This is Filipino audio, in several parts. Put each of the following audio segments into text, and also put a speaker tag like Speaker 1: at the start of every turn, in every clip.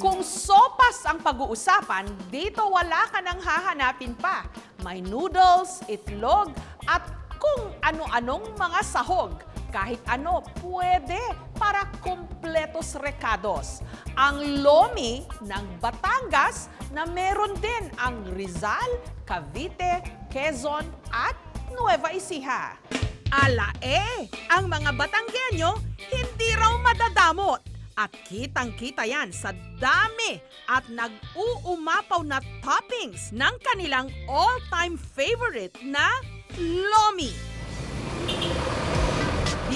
Speaker 1: Kung sopas ang pag-uusapan, dito wala ka nang hahanapin pa. May noodles, itlog, at kung ano-anong mga sahog. Kahit ano, pwede para kumpletos rekados. Ang lomi ng Batangas na meron din ang Rizal, Cavite, Quezon at Nueva Ecija. Ala eh, ang mga Batanggenyo hindi raw madadamot. At kitang-kita yan sa dami at nag-uumapaw na toppings ng kanilang all-time favorite na Lomi.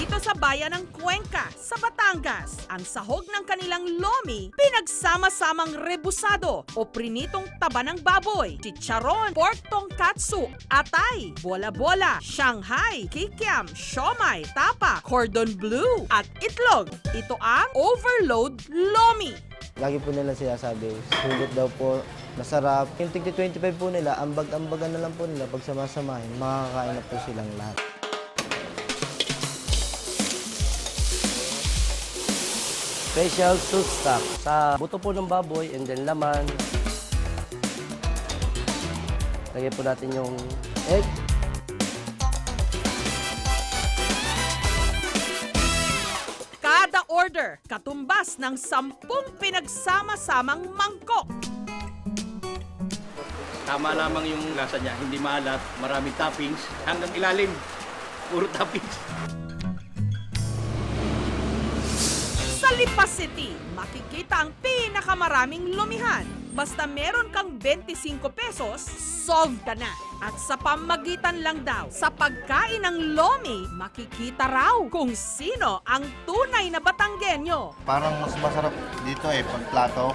Speaker 1: Dito sa bayan ng Cuenca, sa Batangas, ang sahog ng kanilang lomi pinagsama-samang rebusado o prinitong taba ng baboy, chicharon, pork tonkatsu, atay, bola-bola, shanghai, kikiam, siomay, tapa, cordon bleu, at itlog. Ito ang overload lomi.
Speaker 2: Lagi po nila sinasabi, sulit daw po, masarap. Yung tigti 25 po nila, ambag-ambagan na lang po nila pag samasamahin, makakain na po silang lahat.
Speaker 3: Special soup stock sa buto po ng baboy and then laman. Lagyan po natin yung egg.
Speaker 1: Kada order, katumbas ng sampung pinagsama-samang mangkok.
Speaker 4: Tama lamang yung lasa niya, hindi maalat, maraming toppings, hanggang ilalim, puro toppings.
Speaker 1: Lipas City, makikita ang pinakamaraming lumihan. Basta meron kang 25 pesos, solved ka na. At sa pamagitan lang daw, sa pagkain ng lomi, makikita raw kung sino ang tunay na Batanggenyo.
Speaker 5: Parang mas masarap dito eh, pag plato.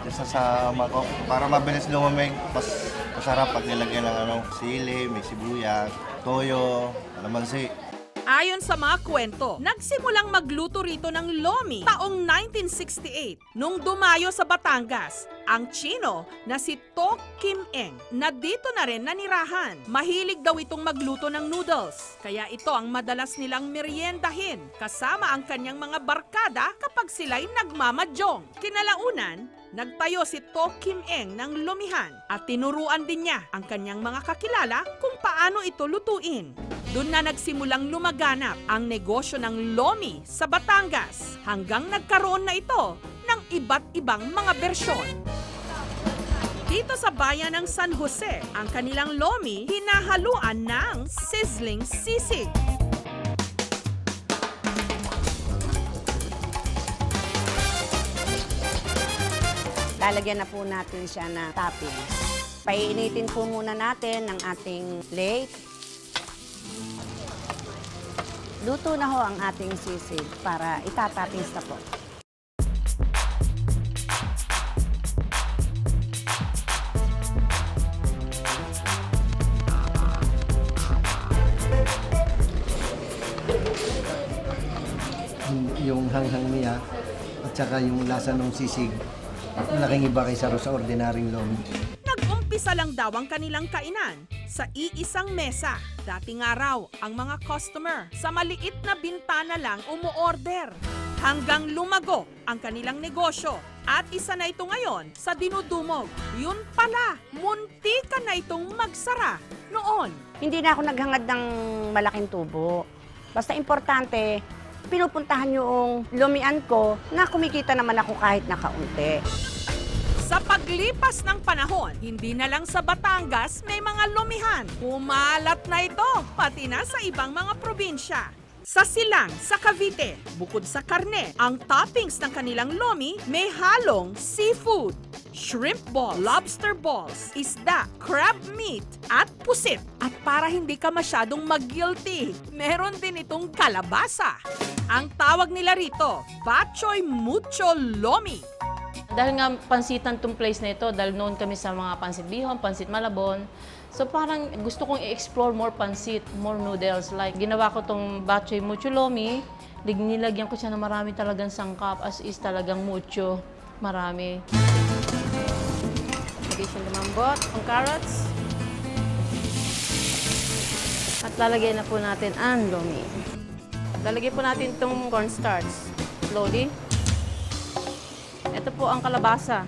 Speaker 5: Kesa sa mangkok. Para mabilis lumamig, mas masarap pag nilagyan ng ano, sili, may sibuyas, toyo, alamansi.
Speaker 1: Ayon sa mga kwento, nagsimulang magluto rito ng lomi taong 1968 nung dumayo sa Batangas ang Chino na si To Kim Eng na dito na rin nanirahan. Mahilig daw itong magluto ng noodles. Kaya ito ang madalas nilang meriendahin kasama ang kanyang mga barkada kapag sila'y nagmamadyong. Kinalaunan, Nagtayo si To Kim Eng ng lumihan at tinuruan din niya ang kanyang mga kakilala kung paano ito lutuin. Doon na nagsimulang lumaganap ang negosyo ng lomi sa Batangas hanggang nagkaroon na ito ng iba't ibang mga bersyon. Dito sa bayan ng San Jose, ang kanilang lomi hinahaluan ng sizzling sisig.
Speaker 6: Lalagyan na po natin siya na toppings. Painitin po muna natin ang ating plate. Luto na ho ang ating sisig para itatoppings na po.
Speaker 2: Yung- hanghang niya at saka yung lasa ng sisig, malaking iba kaysa sa ordinaryong lomi.
Speaker 1: Nag-umpisa lang daw ang kanilang kainan sa iisang mesa. Dating araw, ang mga customer sa maliit na bintana lang umuorder. Hanggang lumago ang kanilang negosyo. At isa na ito ngayon sa dinudumog. Yun pala, muntika na itong magsara noon.
Speaker 6: Hindi na ako naghangad ng malaking tubo. Basta importante, pinupuntahan yung lumian ko na kumikita naman ako kahit nakaunti.
Speaker 1: Sa paglipas ng panahon, hindi na lang sa Batangas may mga lumihan. Umalat na ito, pati na sa ibang mga probinsya. Sa Silang, sa Cavite, bukod sa karne, ang toppings ng kanilang lomi may halong seafood, shrimp balls, lobster balls, isda, crab meat, at pusit. At para hindi ka masyadong mag-guilty, meron din itong kalabasa. Ang tawag nila rito, Bachoy Mucho Lomi.
Speaker 7: Dahil nga pansitan tong place na ito, dahil noon kami sa mga pansit bihon, pansit malabon. So parang gusto kong i-explore more pansit, more noodles. Like ginawa ko tong bachoy mucho lomi, lig- nilagyan ko siya ng marami talagang sangkap, as is talagang mucho, marami. Lagay siya lumambot, ang carrots. At lalagyan na po natin ang lomi. Lalagyan po natin itong cornstarch. Slowly. Ito po ang kalabasa.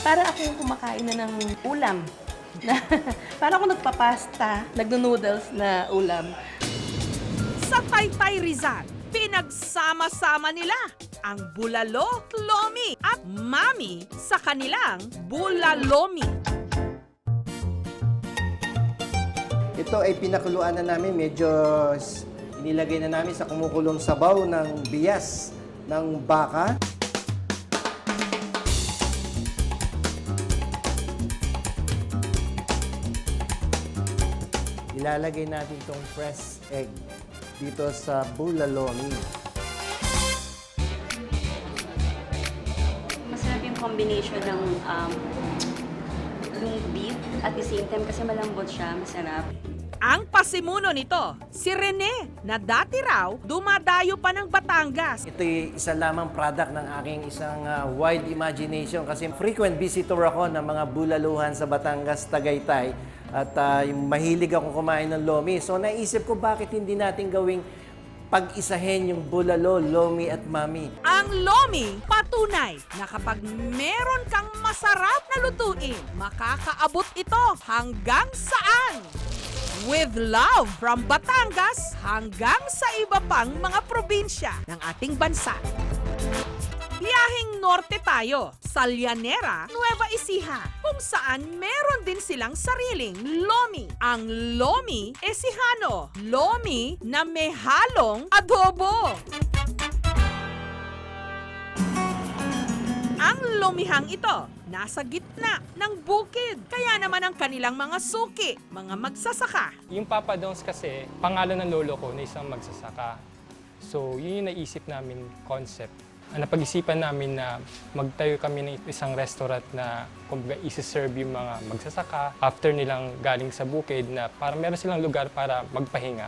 Speaker 8: Para akong kumakain na ng ulam. Para ako nagpapasta, nagno-noodles na ulam.
Speaker 1: Sa Taytay Rizal, pinagsama-sama nila ang bulalo, lomi at mami sa kanilang bulalomi.
Speaker 2: Ito ay pinakuluan na namin, medyo nilagay na namin sa kumukulong sabaw ng bias ng baka. Ilalagay natin itong fresh egg dito sa bulalomi.
Speaker 8: Masarap yung combination ng um, yung beef at the same time kasi malambot siya, masarap.
Speaker 1: Ang pasimuno nito, si Rene, na dati raw dumadayo pa ng Batangas.
Speaker 3: Ito'y isa lamang product ng aking isang ah, wide imagination kasi frequent visitor ako ng mga bulaluhan sa Batangas, Tagaytay at yung mahilig akong kumain ng lomi. So naisip ko bakit hindi natin gawing pag-isahin yung bulalo, lomi at mami.
Speaker 1: Ang lomi, patunay na kapag meron kang masarap na lutuin, makakaabot ito hanggang saan? With love from Batangas hanggang sa iba pang mga probinsya ng ating bansa. Biyahing norte tayo, sa Llanera, Nueva Ecija, kung saan meron din silang sariling lomi. Ang lomi esihano, lomi na may halong adobo. Ang lumihang ito, nasa gitna ng bukid. Kaya naman ang kanilang mga suki, mga magsasaka.
Speaker 9: Yung Papa Dongs kasi, pangalan ng lolo ko na isang magsasaka. So, yun yung naisip namin concept. Ang napag-isipan namin na magtayo kami ng isang restaurant na kumbaga isi-serve yung mga magsasaka after nilang galing sa bukid na para meron silang lugar para magpahinga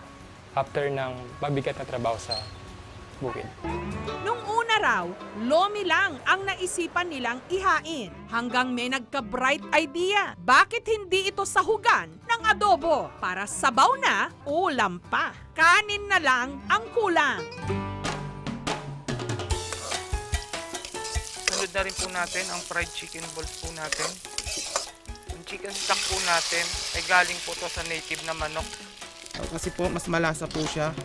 Speaker 9: after ng mabigat na trabaho sa bukid.
Speaker 1: Nung una raw, lomi lang ang naisipan nilang ihain. Hanggang may nagka-bright idea. Bakit hindi ito sahugan ng adobo para sabaw na ulam pa? Kanin na lang ang kulang.
Speaker 10: Sunod na rin po natin ang fried chicken balls po natin. Ang chicken stock po natin ay galing po to sa native na manok. Kasi po mas malasa po siya.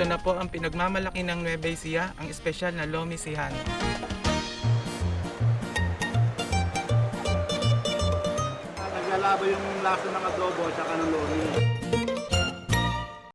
Speaker 10: Ito na po ang pinagmamalaki ng Nueva Ecija, ang espesyal na Lomi Sihan.
Speaker 5: Naglalaba yung lasa ng adobo at saka ng lomi.